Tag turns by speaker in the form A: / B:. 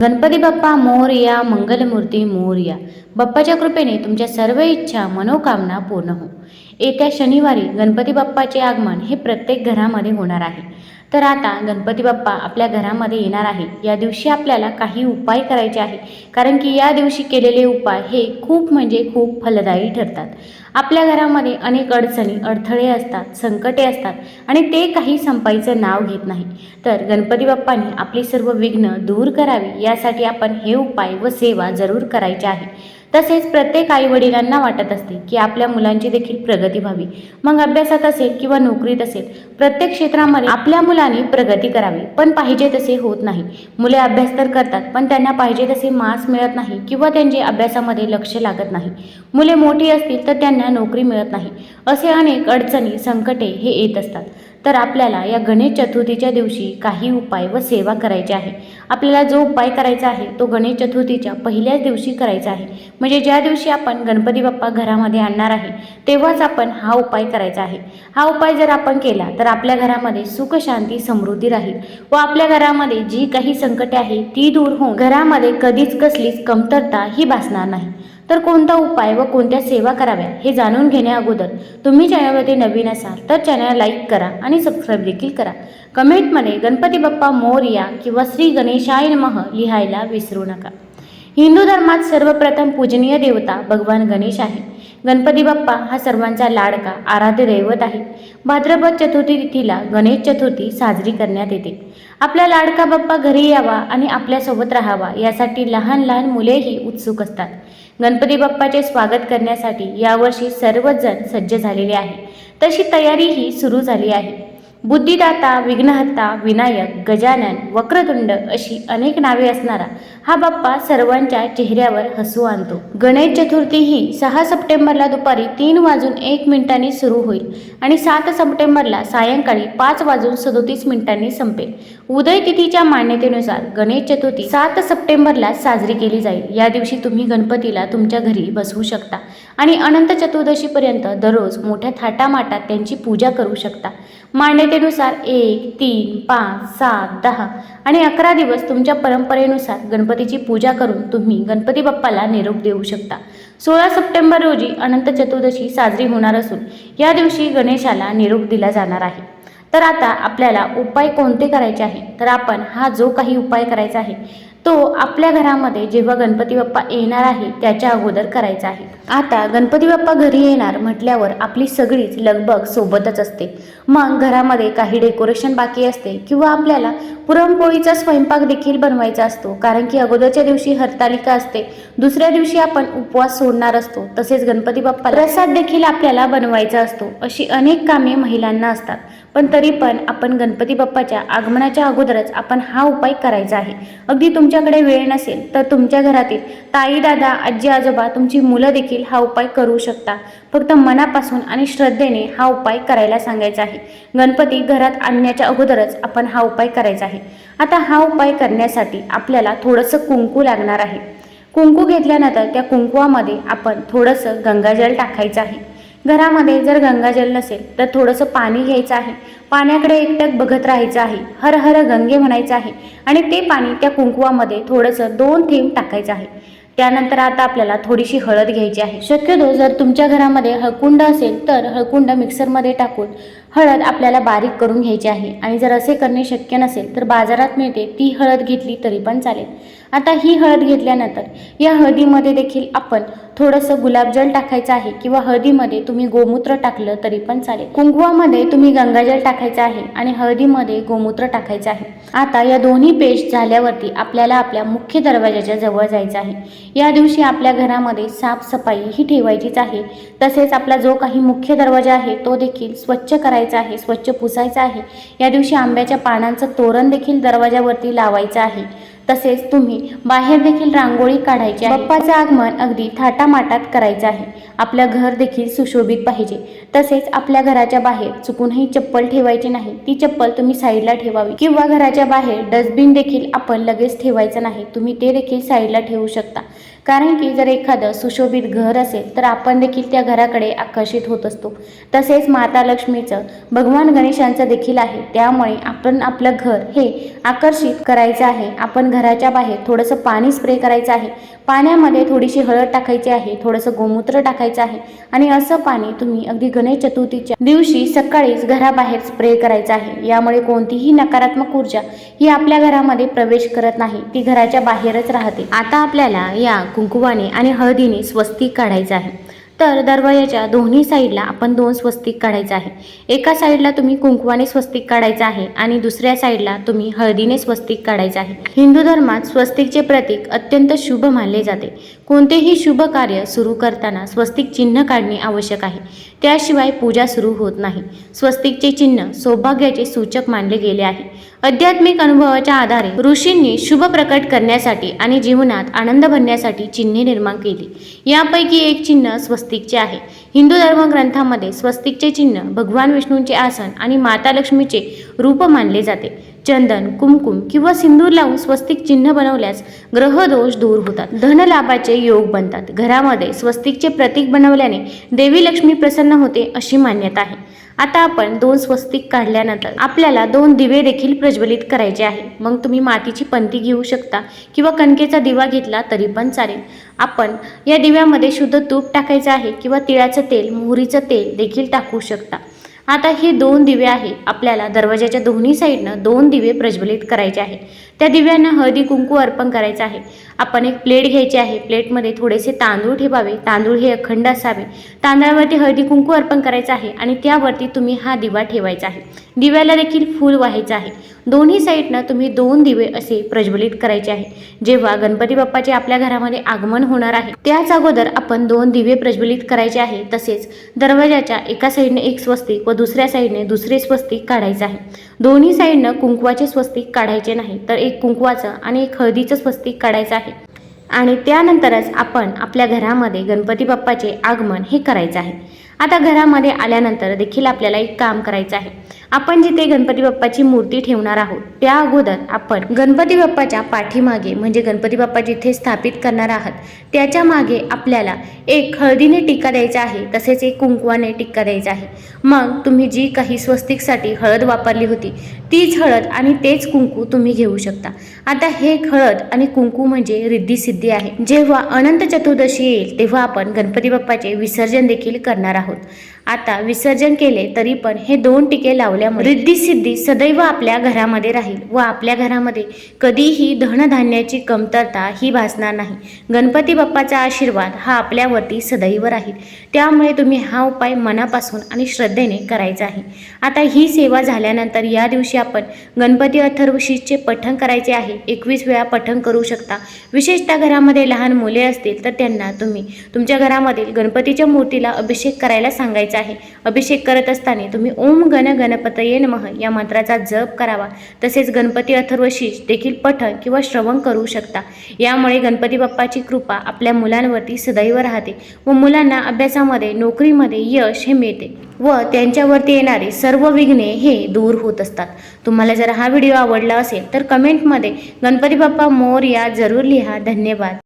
A: गणपती बाप्पा मोरया मंगलमूर्ती मोरया. बाप्पाच्या कृपेने तुमच्या सर्व इच्छा मनोकामना पूर्ण हो. येत्या शनिवारी गणपती बाप्पाचे आगमन हे प्रत्येक घरामध्ये होणार आहे. तर आता गणपती बाप्पा आपल्या घरामध्ये येणार आहे. या दिवशी आपल्याला काही उपाय करायचे आहे कारण की या दिवशी केलेले उपाय हे खूप म्हणजे खूप फलदायी ठरतात. आपल्या घरामध्ये अनेक अडचणी अडथळे असतात संकटे असतात आणि ते काही संपाईचं नाव घेत नाही. तर गणपती बाप्पांनी आपली सर्व विघ्न दूर करावी. यासाठी आपण हे उपाय व सेवा जरूर करायचे आहे. तसेच प्रत्येक आई वडिलांना वाटत असते की आपल्या मुलांची देखील प्रगती व्हावी. मग अभ्यासात असेल किंवा नोकरीत असेल प्रत्येक क्षेत्रामध्ये आपल्या मुलांनी प्रगती करावी. पण पाहिजे तसे होत नाही. मुले अभ्यास तर करतात पण त्यांना पाहिजे तसे मार्क्स मिळत नाही किंवा त्यांचे अभ्यासामध्ये लक्ष लागत नाही. मुले मोठी असतील तर त्यांना नोकरी मिळत नाही. असे अनेक अडचणी संकटे हे येत असतात. तर आपल्याला या गणेश चतुर्थीच्या दिवशी काही उपाय व सेवा करायची आहे. आपल्याला जो उपाय करायचा आहे तो गणेश चतुर्थीच्या पहिल्याच दिवशी करायचा आहे. म्हणजे ज्या दिवशी आपण गणपती बाप्पा घरामध्ये आणणार आहे तेव्हाच आपण हा उपाय करायचा आहे. हा उपाय जर आपण केला तर आपल्या घरामध्ये सुख शांती समृद्धी राहील व आपल्या घरामध्ये जी काही संकटे आहे ती दूर होऊन घरामध्ये कधीच कसलीच कमतरता ही भासणार नाही. तर कोणता उपाय व कोणत्या सेवा कराव्या हे जाणून घेण्याअगोदर तुम्ही चॅनलवरती नवीन असाल तर चॅनल लाईक करा आणि सबस्क्राईब देखील करा. कमेंटमध्ये गणपती बाप्पा मोर्या किंवा श्री गणेशाय नमः लिहायला विसरू नका. हिंदू धर्मात सर्वप्रथम पूजनीय देवता भगवान गणेश आहे. गणपती बाप्पा हा सर्वांचा लाडका आराध्य दैवत आहे. भाद्रपद चतुर्थी तिथीला गणेश चतुर्थी साजरी करण्यात येते. आपला लाडका बाप्पा घरी यावा आणि आपल्यासोबत राहावा यासाठी लहान लहान मुलेही उत्सुक असतात. गणपती बाप्पाचे स्वागत करण्यासाठी यावर्षी सर्वच जण सज्ज झालेले आहे. तशी तयारीही सुरू झाली आहे. बुद्धिदाता विघ्नहत्ता विनायक गजानन वक्रतुंड अशी अनेक नावे असणारा हा बाप्पा सर्वांच्या चेहऱ्यावर हसू आणतो. गणेश चतुर्थी ही सहा सप्टेंबरला दुपारी तीन वाजून एक मिनिटांनी सुरू होईल आणि सात सप्टेंबरला सायंकाळी पाच वाजून सदोतीस मिनिटांनी संपेल. उदय तिथीच्या मान्यतेनुसार गणेश चतुर्थी सात सप्टेंबरला साजरी केली जाईल. या दिवशी तुम्ही गणपतीला तुमच्या घरी बसवू शकता आणि अनंत चतुर्दशीपर्यंत दररोज मोठ्या थाटामाटात त्यांची पूजा करू शकता. मान्यतेनुसार एक तीन पाच सात दहा आणि अकरा दिवस तुमच्या परंपरेनुसार गणपती गणपतीची पूजा करून तुम्ही गणपती बाप्पाला निरोप देऊ शकता. सोळा सप्टेंबर रोजी अनंत चतुर्दशी साजरी होणार असून या दिवशी गणेशाला निरोप दिला जाणार आहे. तर आता आपल्याला उपाय कोणते करायचे आहे? तर आपण हा जो काही उपाय करायचा आहे तो आपल्या घरामध्ये जेव्हा गणपती बाप्पा येणार आहे त्याच्या अगोदर करायचा आहे. आता गणपती बाप्पा घरी येणार म्हटल्यावर आपली सगळीच लगबग सोबतच असते. मग घरामध्ये काही डेकोरेशन बाकी असते किंवा आपल्याला पुरणपोळीचा स्वयंपाक देखील बनवायचा असतो कारण की अगोदरच्या दिवशी हरतालिका असते दुसऱ्या दिवशी आपण उपवास सोडणार असतो तसेच गणपती बाप्पा प्रसाद देखील आपल्याला बनवायचा असतो अशी अनेक कामे महिलांना असतात. पण तरी पण आपण गणपती बाप्पाच्या आगमनाच्या अगोदरच आपण हा उपाय करायचा आहे. अगदी तुम तुमच्याकडे वेळ नसेल तर तुमच्या घरातील ताई दादा आजी आजोबा तुमची मुलं देखील हा उपाय करू शकता. फक्त मनापासून आणि श्रद्धेने हा उपाय करायला सांगायचा आहे. गणपती घरात आणण्याच्या अगोदरच आपण हा उपाय करायचा आहे. आता हा उपाय करण्यासाठी आपल्याला थोडंसं कुंकू लागणार आहे. कुंकू घेतल्यानंतर त्या कुंकुवामध्ये आपण थोडंसं गंगाजल टाकायचं आहे. घरामध्ये जर गंगाजल नसेल तर थोडंसं पाणी घ्यायचं आहे. पाण्याकडे एकटक बघत राहायचं आहे. हर हर गंगे म्हणायचं आहे. आणि ते पाणी त्या कुंकुवामध्ये थोडंसं दोन थेंब टाकायचं आहे. त्यानंतर आता आपल्याला थोडीशी हळद घ्यायची आहे. शक्यतो जर तुमच्या घरामध्ये हळकुंड असेल तर हळकुंड मिक्सरमध्ये टाकून हळद आपल्याला बारीक करून घ्यायची आहे. आणि जर असे करणे शक्य नसेल तर बाजारात मिळते ती हळद घेतली तरी पण चालेल. आता ही हळद घेतल्यानंतर या हळदीमध्ये देखील आपण थोडंसं गुलाबजल टाकायचं आहे किंवा हळदीमध्ये तुम्ही गोमूत्र टाकलं तरी पण चालेल. कुंकुवामध्ये तुम्ही गंगाजल टाकायचं आहे आणि हळदीमध्ये गोमूत्र टाकायचं आहे. आता या दोन्ही पेस्ट झाल्यावरती आपल्याला आपल्या मुख्य दरवाजाच्या जवळ जायचं आहे. या दिवशी आपल्या घरामध्ये साफसफाई ही ठेवायचीच आहे. तसेच आपला जो काही मुख्य दरवाजा आहे तो देखील स्वच्छ करायचा आहे स्वच्छ पुसायचा आहे. या दिवशी आंब्याच्या पानांचं तोरण देखील दरवाजावरती लावायचं आहे. तसेच तुम्ही बाहेर देखील रांगोळी काढायची आहे. बाप्पाचं आगमन अगदी थाटामाटात करायचं आहे. आपलं घर देखील सुशोभित पाहिजे. तसेच आपल्या घराच्या बाहेर चुकूनही चप्पल ठेवायची नाही. ती चप्पल तुम्ही साईडला ठेवावी. किंवा घराच्या बाहेर डस्टबिन देखील आपण लगेच ठेवायचं नाही. तुम्ही ते देखील साईडला ठेवू शकता. कारण की जर एखादं सुशोभित घर असेल तर आपण देखील त्या घराकडे आकर्षित होत असतो. तसेच माता लक्ष्मीचं भगवान गणेशांचं देखील आहे. त्यामुळे आपण आपलं घर हे आकर्षित करायचं आहे. आपण घराच्या बाहेर थोडंसं पाणी स्प्रे करायचं आहे. पाण्यामध्ये थोडीशी हळद टाकायची आहे थोडंसं गोमूत्र टाकायचं आहे आणि असं पाणी तुम्ही अगदी गणेश चतुर्थीच्या दिवशी सकाळीच घराबाहेर स्प्रे करायचं आहे. यामुळे कोणतीही नकारात्मक ऊर्जा ही आपल्या घरामध्ये प्रवेश करत नाही. ती घराच्या बाहेरच राहते. आता आपल्याला या कुंकुवाने आणि हळदीने स्वस्तिक काढायचं आहे. तर दरवाजाच्या दोन्ही साईडला आपण दोन स्वस्तिक काढायचं आहे. एका साईडला तुम्ही कुंकवाने स्वस्तिक काढायचं आहे आणि दुसऱ्या साईडला तुम्ही हळदीने स्वस्तिक काढायचं आहे. हिंदू धर्मात स्वस्तिकचे प्रतीक अत्यंत शुभ मानले जाते. कोणतेही शुभ कार्य सुरू करताना स्वस्तिक चिन्ह काढणे आवश्यक आहे. त्याशिवाय पूजा सुरू होत नाही. स्वस्तिकचे चिन्ह सौभाग्याचे सूचक मानले गेले आहे. आध्यात्मिक अनुभवाच्या आधारे ऋषींनी शुभ प्रकट करण्यासाठी आणि जीवनात आनंद भरण्यासाठी चिन्हे निर्माण केली. यापैकी एक चिन्ह स्वस्तिकचे आहे. हिंदू धर्मग्रंथामध्ये स्वस्तिकचे चिन्ह भगवान विष्णूंचे आसन आणि माता लक्ष्मीचे रूप मानले जाते. चंदन कुमकुम किंवा सिंदूर लावून स्वस्तिक चिन्ह बनवल्यास ग्रहदोष दूर होतात. धनलाभाचे योग बनतात. घरामध्ये स्वस्तिकचे प्रतीक बनवल्याने देवी लक्ष्मी प्रसन्न होते अशी मान्यता आहे. आता आपण दोन स्वस्तिक काढल्यानंतर आपल्याला दोन दिवे देखील प्रज्वलित करायचे आहे. मग तुम्ही मातीची पंती घेऊ शकता किंवा कणकेचा दिवा घेतला तरी पण चालेल. आपण या दिव्यामध्ये शुद्ध तूप टाकायचं आहे किंवा तिळाचं तेल मोहरीचं तेल देखील टाकू शकता. आता हे दोन दिवे आहे आपल्याला दरवाजाच्या दोन्ही साईडनं दोन दिवे प्रज्वलित करायचे आहे त्या दिव्यांना हळदी कुंकू अर्पण करायचं आहे. आपण एक प्लेट घ्यायची आहे. प्लेटमध्ये थोडेसे तांदूळ ठेवावे. तांदूळ हे अखंड असावे. तांदळावरती हळदी कुंकू अर्पण करायचं आहे आणि त्यावरती तुम्ही हा दिवा ठेवायचा आहे. दिव्याला देखील फूल व्हायचं आहे. दोन्ही साईडनं तुम्ही दोन दिवे असे प्रज्वलित करायचे आहे. जेव्हा गणपती बाप्पाचे आपल्या घरामध्ये आगमन होणार आहे त्याच अगोदर आपण दोन दिवे प्रज्वलित करायचे आहे. तसेच दरवाजाच्या एका साईडने एक स्वस्तिक व दुसऱ्या साईडने दुसरे स्वस्तिक काढायचं आहे. दोन्ही साईडनं कुंकवाचे स्वस्तिक काढायचे नाही तर एक कुंकवाचं आणि एक हळदीचं स्वस्तिक काढायचं आहे. आणि त्यानंतरच आपण आपल्या घरामध्ये गणपती बाप्पाचे आगमन हे करायचं आहे. आता घरामध्ये आल्यानंतर देखील आपल्याला एक काम करायचं आहे. आपण जिथे गणपती बाप्पाची मूर्ती ठेवणार आहोत त्या अगोदर आपण गणपती बाप्पाच्या पाठीमागे म्हणजे गणपती बाप्पा जिथे स्थापित करणार आहात त्याच्यामागे आपल्याला एक हळदीने टिक्का द्यायचा आहे तसेच एक कुंकवाने टिक्का द्यायचा आहे. मग तुम्ही जी काही स्वस्तिकसाठी हळद वापरली होती तीच हळद आणि तेच कुंकू तुम्ही घेऊ शकता. आता हे हळद आणि कुंकू म्हणजे रिद्धी सिद्धी आहे. जेव्हा अनंत चतुर्दशी येईल तेव्हा आपण गणपती बाप्पाचे विसर्जन देखील करणार आहोत. и. आता विसर्जन केले तरी पण हे दोन टिके लावल्यामुळे रिद्धी सिद्धी सदैव आपल्या घरामध्ये राहील व आपल्या घरामध्ये कधीही धनधान्याची कमतरता ही भासणार नाही. गणपती बाप्पाचा आशीर्वाद हा आपल्यावरती सदैव राहील. त्यामुळे तुम्ही हा उपाय मनापासून आणि श्रद्धेने करायचा आहे. आता ही सेवा झाल्यानंतर या दिवशी आपण गणपती अथर्वशीचे पठण करायचे आहे. एकवीस वेळा पठण करू शकता. विशेषतः घरामध्ये लहान मुले असतील तर त्यांना तुम्ही तुमच्या घरामधील गणपतीच्या मूर्तीला अभिषेक करायला सांगायचा आहे. अभिषेक करत असताना तुम्ही ओम गण गणपतये नमः या मंत्राचा जप करावा. तसेच गणपती अथर्वशीष देखील पठण किंवा श्रवण करू शकता. यामुळे गणपती बाप्पाची कृपा आपल्या मुलांवरती सदैव राहते व मुलांना अभ्यासामध्ये नोकरीमध्ये यश हे मिळते व त्यांच्यावरती येणारे सर्व विघ्ने हे दूर होत असतात. तुम्हाला जर हा व्हिडिओ आवडला असेल तर कमेंटमध्ये गणपती बाप्पा मोर या जरूर लिहा. धन्यवाद.